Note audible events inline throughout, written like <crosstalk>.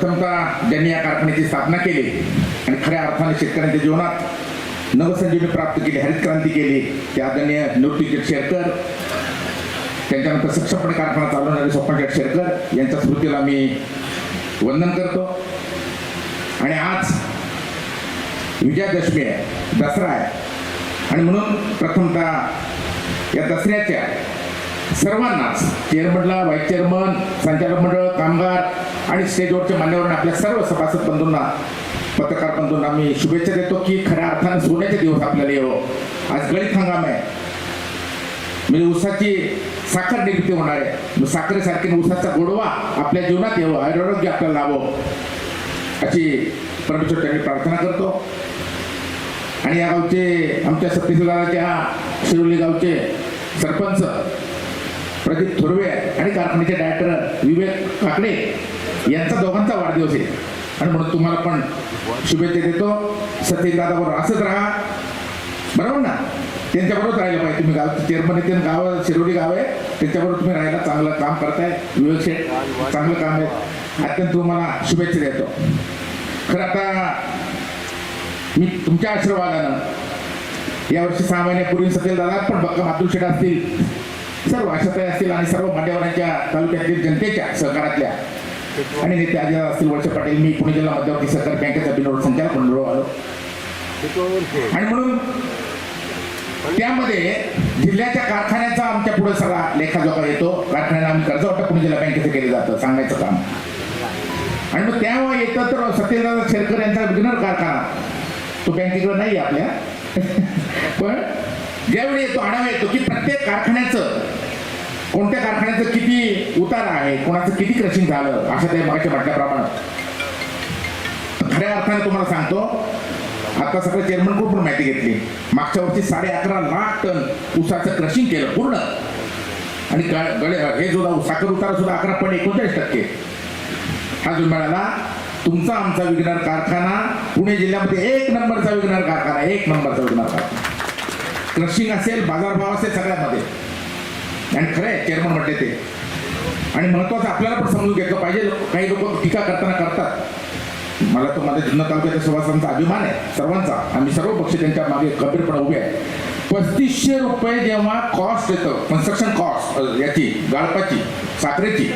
प्रथमतः ज्यांनी या कारखान्याची स्थापना केली आणि खऱ्या अर्थाने शेतकऱ्यांच्या जीवनात नवसंजीवनी प्राप्त केली हरित क्रांती केली ते आदरणीय निवृत्ती शेरकर त्यांच्यानंतर सक्षमपणे कारखाना चालवणारे स्वप्न शेरकर यांच्या स्मृतीला मी वंदन करतो. आणि आज विजयादशमी आहे दसरा आहे. आणि म्हणून प्रथमतः या दसऱ्याच्या सर्वांनाच चेअरमनला व्हाईस चेअरमन संचालक मंडळ कामगार आणि स्टेजवरचे मान्यवर आपल्या सर्व सभासद बंधूंना पत्रकार बंधूंना मी शुभेच्छा देतो की खऱ्या अर्थाने सोन्याचे दिवस आपल्याला येऊ आज गळीत हंगाम आहे. म्हणजे ऊसाची साखर निर्मिती होणार आहे. मग साखरेसारखी ऊसाचा गोडवा आपल्या जीवनात यावं आरोग्य आपल्याला लाभो अशी परमेश्वर त्यांनी प्रार्थना करतो. आणि या गावचे आमच्या सत्तेदाराच्या शिरोली गावचे सरपंच प्रदीप थोरवे आणि कारखान्याचे डायरेक्टर विवेक काकडे यांचा दोघांचा वाढदिवस आहे. आणि म्हणून तुम्हाला पण शुभेच्छा देतो. सत्यदादाबरोबर असंच राहा. बरोबर ना? त्यांच्याबरोबर राहिलं पाहिजे तुम्ही गाव. चेअरमन येते गाव शिरोडी गाव आहे. त्यांच्याबरोबर तुम्ही राहायला चांगलं काम करताय. विवेक शेठ चांगलं काम आहे. अत्यंत तुम्हाला शुभेच्छा देतो. खरं आता मी तुमच्या आशीर्वादानं यावर्षी सहा महिन्यापूर्वी सतेल दादा पण बक्कम अब्दुल शेठ असतील. सर्व आशाताई असतील आणि सर्व मान्यवरांच्या तालुक्यातील जनतेच्या सहकारातल्या आणि नेते आजी असतील वर्ष पाटील मी पुणे जिल्हा मध्यवर्ती सरकार बँकेचा बिनोड संचालक मंडळ आलो आणि म्हणून त्यामध्ये जिल्ह्याच्या कारखान्याचा आमच्या पुढे सगळा लेखाजोखा येतो कारखान्याला आम्ही कर्ज वाटप पुणे जिल्हा बँकेचं केलं जातं सांगायचं काम. आणि मग तेव्हा येतं तर सत्यदादा शेरकर यांचा विघ्नर कारखाना. तो बँकेकडे नाही आपल्या. <laughs> पण ज्यावेळी येतो आढावा येतो की प्रत्येक कारखान्याचं कोणत्या कारखान्याचं किती उतार आहे कोणाचं किती क्रशिंग झालं अशा त्या मागच्या म्हटल्याप्रमाणे. खऱ्या अर्थाने तुम्हाला सांगतो आता सगळं चेअरमन पण माहिती घेतली. मागच्या वर्षी साडे अकरा लाख टन उसाचं क्रशिंग केलं पूर्ण. आणि ग- गळे हे जो साखर उतारा सुद्धा अकरा पॉईंट एकोणचाळीस टक्के. हा जो मिळाला तुमचा आमचा विकणार कारखाना पुणे जिल्ह्यामध्ये एक नंबरचा विकणार कारखाना एक नंबरचा विकणार कारखाना. क्रशिंग असेल बाजारभाव असेल सगळ्यामध्ये. आणि खरं आहे चेअरमन म्हटले ते. आणि महत्वाचं आपल्याला पण समजून घेतलं पाहिजे. काही लोक टीका करताना करतात. मला तो माझ्या जुन्नर तालुक्याच्या सभासदांचा अभिमान आहे सर्वांचा. आम्ही सर्व पक्ष त्यांच्या मागे खबीरपणे उभे आहे. पस्तीसशे रुपये जेव्हा कॉस्ट येतं कन्स्ट्रक्शन कॉस्ट याची गाळपाची साखरेची.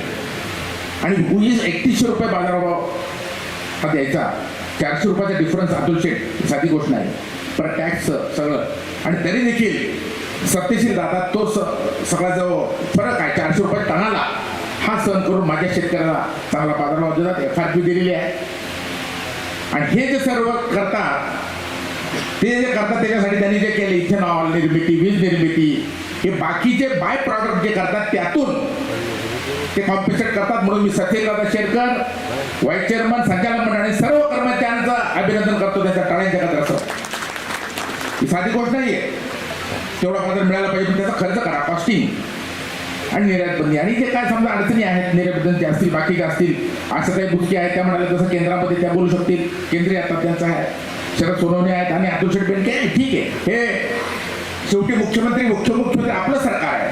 आणि वीस एकतीसशे रुपये बाजारभाव हा द्यायचा. चारशे रुपयाचा डिफरन्स अब्दुल शेठ साधी गोष्ट नाही. पण सगळं. आणि तरी देखील सत्यशील दादा तो स सगळा जो फरक आहे. चारशे रुपये टनाला. हा सण करून माझ्या शेतकऱ्याला चांगला बाजारभाव देतात. एफ आर पी दिलेली आहे. आणि हे जे सर्व करतात ते जे करतात त्याच्यासाठी त्यांनी जे केले इथेनॉल निर्मिती वीज निर्मिती हे बाकीचे बाय प्रॉडक्ट जे करतात त्यातून ते कॉम्पिटेट करतात. म्हणून मी सत्यदादा शेरकर व्हाईस चेअरमन संचालक मंडळ आणि सर्व कर्मचाऱ्यांचं अभिनंदन करतो. त्याच्या टाळ्यांच्या ही साधी गोष्ट नाही आहे तेवढा पगार मिळाला पाहिजे पण त्याचा खर्च करा कॉस्टिंग आणि निर्यात बंदी. आणि जे काय समजा अडचणी आहेत निर्यात असतील असतील बाकीच्या असतील असं काही गोष्टी आहेत त्या म्हणाले तसं केंद्रामध्ये त्या बोलू शकतील. केंद्रीय आता त्यांचं आहे. शरद सोनवणे आहेत आणि अतुल शेटबेनके ठीक आहे. हे शेवटी मुख्यमंत्री मुख्य मुख्यमंत्री आपलं सरकार आहे.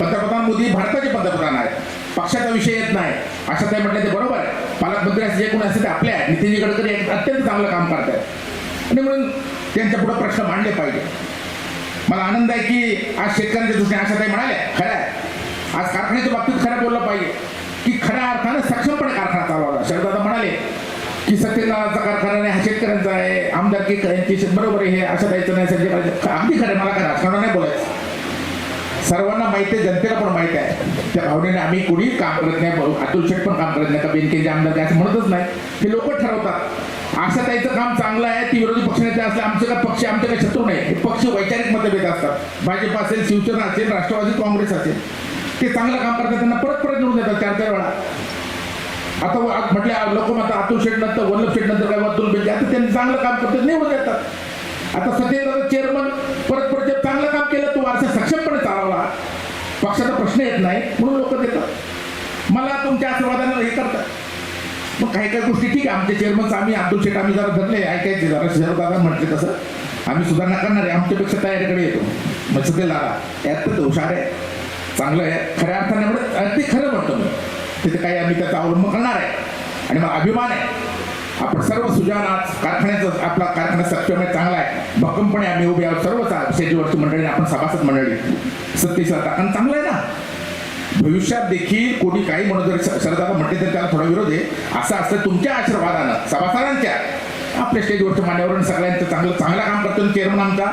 पंतप्रधान मोदी भारताचे पंतप्रधान आहेत. पक्षाचा विषय येत नाही. असं काही म्हटलं ते बरोबर आहे. पालकमंत्री असे जे कोणी असते ते आपले आहेत. नितीनजी गडकरी अत्यंत चांगलं काम करत आहेत आणि म्हणून त्यांच्या पुढे प्रश्न मांडले पाहिजे. मला आनंद आहे की आज शेतकऱ्यांच्या दृष्टीने अशा काही म्हणाल्या खरं आहे. आज कारखान्याच्या बाबतीत खरं बोललं पाहिजे की खऱ्या अर्थानं सक्षमपणे कारखाना चालवला शरदादा म्हणाले की सत्यनारायणाचा कारखाना नाही हा शेतकऱ्यांचा आहे. आमदारकी यांची बरोबर आहे हे असं द्यायचं नाही संजय पाहिजे अगदी खरं मला काय राजकारण नाही बोलायचं. सर्वांना माहिती आहे जनतेला पण माहिती आहे. त्या भावनेने आम्ही कोणी काम करत नाही अतुल शेठ पण काम करत नाही का बेनकेचे आमदार काय असं म्हणतच नाही. हे लोक ठरवतात. असं त्यांचं काम चांगलं आहे ती विरोधी पक्षनेते असले आमचे काय पक्ष आमचे काही शत्रू नाही. हे पक्ष वैचारिक मतभेद असतात. भाजप असेल शिवसेना असेल राष्ट्रवादी काँग्रेस असेल. ते चांगलं काम करतात त्यांना परत परत निवडून देतात चार चार वेळा. आता म्हटले लोक आता अतुल शेठ नंतर वल्लभ शेठ नंतर काय अतुल बेनके आता त्यांनी चांगलं काम करतात निवडून देतात आता सत्येंद्र चेअरमन परत परत जे चांगलं काम केलं तो वारसा सक्षमपणे चालवला. पक्षाचा प्रश्न येत नाही म्हणून लोक देतात. मला तुमच्या आशीर्वादाने हे करतात. मग काही काही गोष्टी ठीक आहे आमच्या चेअरमनचं आम्ही अब्दुल शेठ आम्ही जरा धरले ऐकायचे जरा. शहर दादा म्हटले तसं. आम्ही सुधारणा करणार आहे आमच्यापेक्षा तयारीकडे येतो. मग सगळे लागा. यात तर हुशार आहे. चांगलं आहे. खऱ्या अर्थाने म्हणजे ते खरं म्हणतो मी. तिथे काही आम्ही त्याचा अवलंब करणार आहे. आणि मग अभिमान आहे. आपण सर्व सुजान आज कारखान्याचं आपला कारखाना सक्षम आहे चांगला आहे. भक्कमपणे आम्ही उभे आहोत सर्वच शेतीवरची मंडळी आपण सभासद मंडळी. सत्तेचा आणि चांगलं आहे ना? भविष्यात देखील कोणी काही म्हणत जरी श- म्हटले तरी त्याला थोडा विरोध आहे. असं असतं तुमच्या आशीर्वादानं सभासदांच्या. आपल्या स्टेजवरच्या मान्यवरांनी सगळ्यांचं चांगलं चांगलं काम करतो चेअरमन आमचा.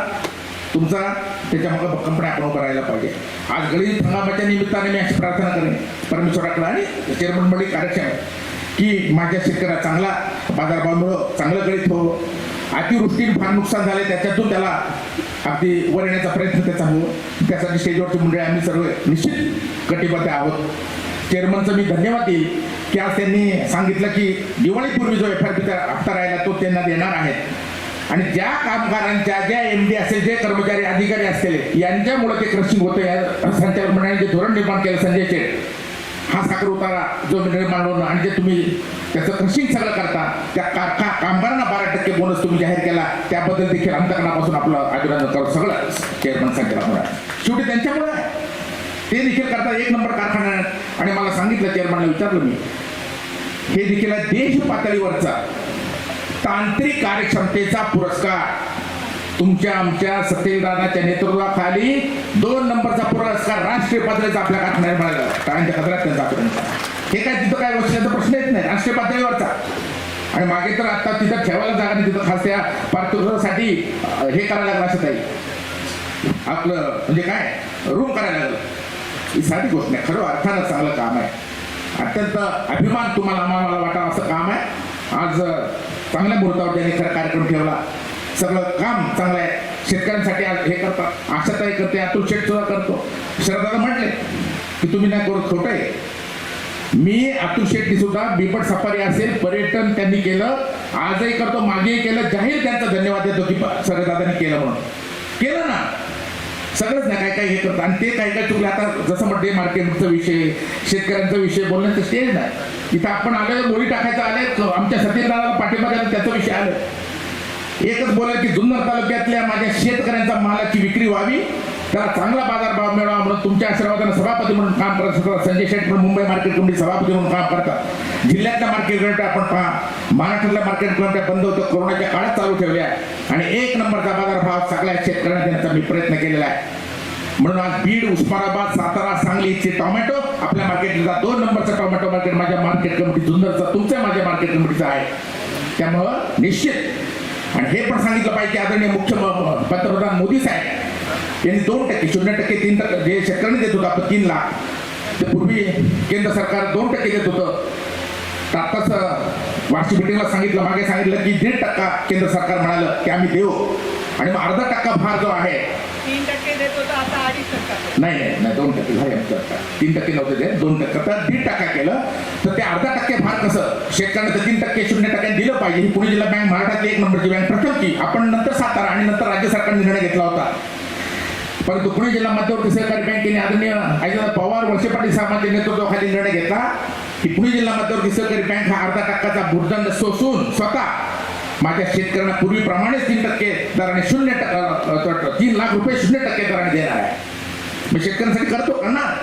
तुमचा त्याच्यामुळे भक्कमपणे आपण उभं राहायला पाहिजे. आज गणित हंगामाच्या निमित्ताने मी अशी प्रार्थना करेन. परमेश्वराकडे आणि चेअरमन मंडळी कार्यक्षम आहे. की माझ्या शेतकऱ्याला चांगला बाजारभाव मिळो चांगलं गणित हो. अतिवृष्टीने फार नुकसान झाले त्याच्यातून त्याला अगदी वर येण्याचा प्रयत्न त्याचा हो त्यासाठी स्टेजवरची मंडळी आम्ही सर्व निश्चित कटिबद्ध आहोत. चेअरमनचं मी धन्यवाद देईल की आज त्यांनी सांगितलं की दिवाळीपूर्वी जो एफ आर पीचा हप्ता राहिला तो त्यांना देणार आहेत. आणि ज्या कामगारांच्या ज्या एम डी असेल जे कर्मचारी अधिकारी असतील यांच्यामुळे ते क्रशिंग होतं या संचालक मंडळाने जे धोरण निर्माण केलं संजय शेठ. हा साखर उतारा जो निर्माण होणं आणि जे तुम्ही त्याचं क्रशिंग सगळं करता त्या का का कामगारांना बारा टक्के बोनस तुम्ही जाहीर केला त्याबद्दल देखील अंतकरणापासून आपलं अभिनंदन करू सगळं चेअरमन संचालक मंडळ शेवटी त्यांच्यामुळे ते देखील करता एक नंबर कारखाना आणि मला सांगितलं चेअरमनला विचारलं मी. हे देखील आहे देश पातळीवरचा तांत्रिक कार्यक्षमतेचा पुरस्कार. तुमच्या आमच्या सत्यदादाच्या नेतृत्वाखाली दोन नंबरचा पुरस्कार राष्ट्रीय पातळीचा आपल्या हात निर्माण कारण कदरात त्यांचा हे काय तिथं काय वर्षाचा प्रश्न येत नाही. राष्ट्रीय पातळीवरचा. आणि मागे तर आता तिथं ठेवायला जागा नाही तिथं खास त्या पार्थिवासाठी हे करायला लागलं असं काही. आपलं म्हणजे काय? रूम करायला लागलं. ही साधी गोष्ट नाही. खरं अर्थानं चांगलं काम आहे. अत्यंत अभिमान तुम्हाला आम्हाला वाटावं असं काम आहे. आज चांगल्या मुहूर्तावर त्यांनी खरं कार्यक्रम ठेवला सगळं काम चांगलं आहे. शेतकऱ्यांसाठी हे करतात. आशाताई करते अतुल शेठ सुद्धा करतो. शरदादा म्हटले की तुम्ही नाही करू खोट आहे. मी अतुल शेट्टी सुद्धा बिपट सफारी असेल पर्यटन त्यांनी केलं आजही करतो मागेही केलं जाहीर त्यांचा धन्यवाद देतो की सरदादांनी केलं म्हणून. केलं ना? सगळंच ना काय काय हे करतं आणि ते काय काय चुकलं आता जसं म्हणते मार्केटचा विषय शेतकऱ्यांचा विषय बोलण्याचं स्टेज नाही इथं आपण आले गोळी टाकायचं आले आमच्या सतीदाराला पाठिंबा त्याचा विषय आलं एकच बोला की जुन्नर तालुक्यातल्या माझ्या शेतकऱ्यांचा मालाची विक्री व्हावी. त्याला चांगला बाजारभाव मिळावा म्हणून तुमच्या आशीर्वादाने सभापती म्हणून काम करत असतात. संजय शेठ पण मुंबई मार्केट कमिटी सभापती म्हणून काम करतात. जिल्ह्यातल्या मार्केट कमिटी आपण पहा महाराष्ट्रातल्या मार्केट कमिट्या बंद होतं. कोरोनाच्या काळात चालू ठेवल्या आणि एक नंबरचा बाजारभाव सगळ्या शेतकऱ्यांना देण्याचा मी प्रयत्न केलेला आहे. म्हणून आज बीड उस्मानाबाद सातारा सांगली टोमॅटो आपल्या मार्केटला दोन नंबरचा टोमॅटो मार्केट माझ्या मार्केट कमिटी जुन्नरचा तुमच्या माझ्या मार्केट कमिटीचा आहे. त्यामुळं निश्चित आणि हे पण सांगितलं पाहिजे की आदरणीय मुख्य पंतप्रधान मोदी साहेब यांनी दोन टक्के शून्य टक्के तीन टक्के जे शेतकऱ्यांनी देत होतं आपण तीन लाख ते पूर्वी केंद्र सरकार दोन टक्के देत होतं. तर आत्ताच वार्षिक मिटिंगला सांगितलं मागे सांगितलं की दीड टक्का केंद्र सरकार म्हणालं की आम्ही देऊ. आणि मग अर्धा टक्का भार जो आहे तीन टक्के देत होता आता अडीच टक्का नाही नाही नाही दोन टक्के झाले आमचं आता. तीन टक्के नव्हते ते दोन टक्के. तर दीड टक्का केलं. तर ते अर्धा टक्के भार कसं? शेतकऱ्यांना तर तीन टक्के शून्य टक्क्याने दिलं पाहिजे. ही पुणे जिल्हा बँक महाराष्ट्रातली एक नंबरची बँक. प्रथम की आपण नंतर सातारा आणि नंतर राज्य सरकारने निर्णय घेतला होता. परंतु पुणे जिल्हा मध्यवर्ती सहकारी बँकेने आदरणीय अजित पवार वर्षे पाटील साहेबांच्या नेतृत्वाखाली निर्णय घेतला की पुणे जिल्हा मध्यवर्ती सहकारी बँक हा अर्धा टक्काचा भूर्दंड सोसून स्वतः माझ्या शेतकऱ्यांना पूर्वीप्रमाणेच तीन टक्के दराने शून्य टक्के तीन लाख रुपये शून्य टक्के दराने देणार आहे. मी शेतकऱ्यांसाठी करतो करणार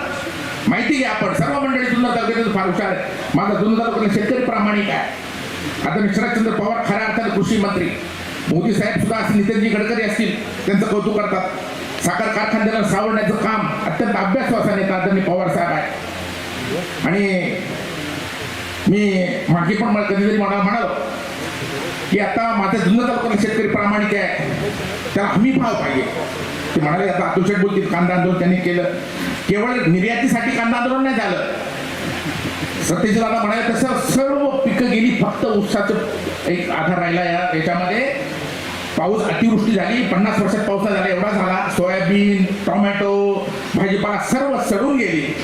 माहिती घ्या आपण. सर्व मंडळी जुन्नर तालुक्यात फार हुशार आहे माझा जुन्नर तालुक्यातला शेतकरी प्रामाणिक आहे. आता शरदचंद्र पवार खऱ्या अर्थाने कृषी मंत्री. मोदी साहेब सुद्धा असतील नितीनजी गडकरी असतील. त्यांचं कौतुक करतात. साखर कारखान्याला सावरण्याचं काम अत्यंत अभ्यासवासा नेता आदरणीय पवार साहेब आहे. आणि मी मागे पण मला कधीतरी मला म्हणालो. की आता माझ्या जुन्नर तालुक्यातला शेतकरी प्रामाणिक आहे. त्याला हमी भाव पाहिजे. ते म्हणाले आता अतुल बोलतील कांदा आंदोलन त्यांनी केलं. केवळ निर्यातीसाठी कांदा आंदोलन नाही झालं. सतीश दादा म्हणाले तसं सर्व पिकं गेली फक्त ऊसाचं एक आधार राहिला या याच्यामध्ये. पाऊस अतिवृष्टी झाली पन्नास वर्षात पाऊस झाला एवढा झाला. सोयाबीन टोमॅटो भाजीपाला सर्व सडून गेली.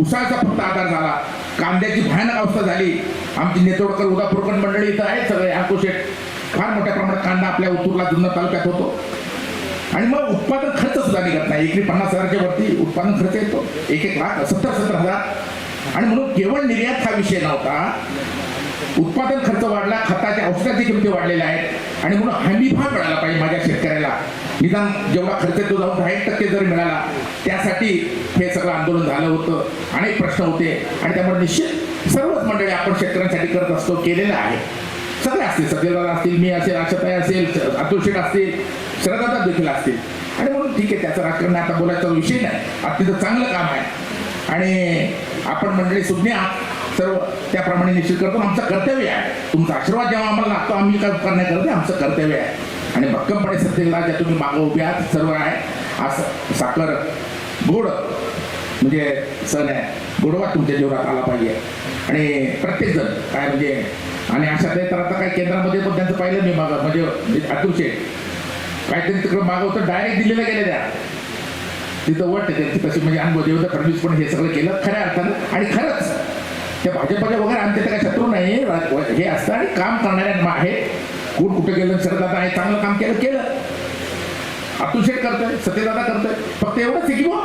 उसाचा फक्त आधार झाला. कांद्याची भयानक अवस्था झाली. आमची नेतोडकर उदापूरकण मंडळी इथं आहेत सगळे अंकुशेट फार मोठ्या प्रमाणात कांदा आपल्या उत्तूरला जुन्नर तालुक्यात होतो. आणि मग उत्पादन खर्च सुद्धा निघत नाही. एकरी पन्नास हजाराच्या वरती उत्पादन खर्च येतो. एक एक लाख सत्तर सत्तर हजार. आणि म्हणून केवळ निर्यात हा विषय नव्हता. उत्पादन खर्च वाढला खताच्या औषधाची किमती वाढलेल्या आहेत. आणि म्हणून हमीभाव मिळाला पाहिजे माझ्या शेतकऱ्याला. निदान जेवढा खर्च तो जाऊन दहा टक्के जर मिळाला त्यासाठी हे सगळं आंदोलन झालं होतं. अनेक प्रश्न होते. आणि त्यामुळे निश्चित सर्वच मंडळी आपण शेतकऱ्यांसाठी करत असतो केलेलं आहे. सगळे असतील सत्यदादा असतील मी असेल आशाताई असेल अतुल शेठ असतील शरदादा देखील असतील. आणि म्हणून ठीक आहे त्याचं राजकारण आता बोलायचा विषय नाही. अत्यंत चांगलं काम आहे. आणि आपण मंडळी सुज्ञ सर्व त्याप्रमाणे निश्चित करतो. आमचं कर्तव्य आहे. तुमचा आशीर्वाद जेव्हा आम्हाला लागतो. आम्ही काय उपकार नाही आमचं कर्तव्य आहे. आणि भक्कमपणे सत्यला ज्या तुम्ही मागं उभे आहात सर्व आहे असं साखर गोड. म्हणजे सण आहे. गोडवा तुमच्या जीवनात आला पाहिजे. आणि प्रत्येक जण काय म्हणजे आणि अशा ते तर आता काय केंद्रामध्ये पण त्यांचं पाहिलं मी मागं म्हणजे अतुल काहीतरी तिकडं मागवतं डायरेक्ट दिलेलं गेले त्या. तिथं वाटते त्यांची तशी म्हणजे अनुभव देवेंद्र फडणवीस पण हे सगळं केलं खऱ्या अर्थानं. आणि खरंच त्या भाजपच्या वगैरे आमच्या तर काही शत्रू नाही हे असतं आणि काम करणाऱ्या आहेत. कोण कुठे गेलं सरदादा आहे चांगलं काम केलं केलं. अतुल शेठ करतोय सत्यदादा करतोय. फक्त एवढंच आहे की बुवा.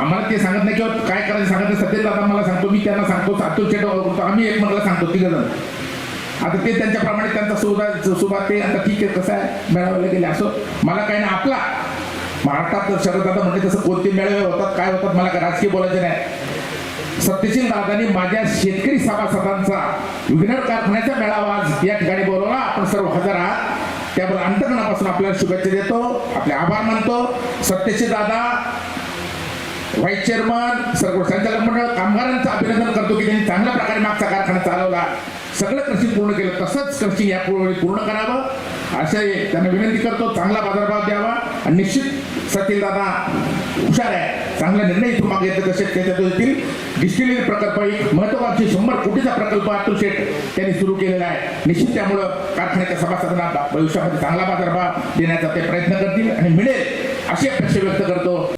आम्हाला ते सांगत नाही किंवा काय करायचं सांगत नाही. सत्यदादा मला सांगतो मी त्यांना सांगतो अतुल शेठ आम्ही आम्ही एकमेकाला सांगतो तिघ जण आता ते त्यांच्याप्रमाणे त्यांचा सुभा सुभा ते आता ठीक आहे कसं आहे? मेळाव्याला गेले असो. मला काही नाही आपला. महाराष्ट्रात शरददादा म्हणजे तसं कोणते मेळावे होतात काय होतात मला काय राजकीय बोलायचं नाही. सत्यशील दादांनी माझ्या शेतकरी सभासदांचा विघ्नर कारखान्याचा मेळावा आज या ठिकाणी बोलवला. आपण सर्व हजर आहात. त्याबद्दल अंतकरणापासून आपल्याला शुभेच्छा देतो. आपले आभार मानतो. सत्यशील दादा व्हाईस चेअरमन सर्व संचालक मंडळ कामगारांचं अभिनंदन करतो की त्यांनी चांगल्या प्रकारे मागचा कारखाना चालवला. सगळं कृषी पूर्ण केलं. तसंच कृषी या पूर्ण करावं. असे त्यांना विनंती करतो. चांगला बाजारभाव द्यावा. आणि निश्चित सतील दादा हुशार आहे. चांगला निर्णय इथून मागे येतात तसेच त्याच्यात येतील. डिस्टिलरी प्रकल्प एक महत्वाकांक्षी शंभर कोटीचा प्रकल्प अतुल शेठ. त्यांनी सुरू केलेला आहे. निश्चित त्यामुळं कारखान्याच्या सभासदांना भविष्यामध्ये चांगला बाजारभाव देण्याचा ते प्रयत्न करतील आणि मिळेल अशी अपेक्षा व्यक्त करतो.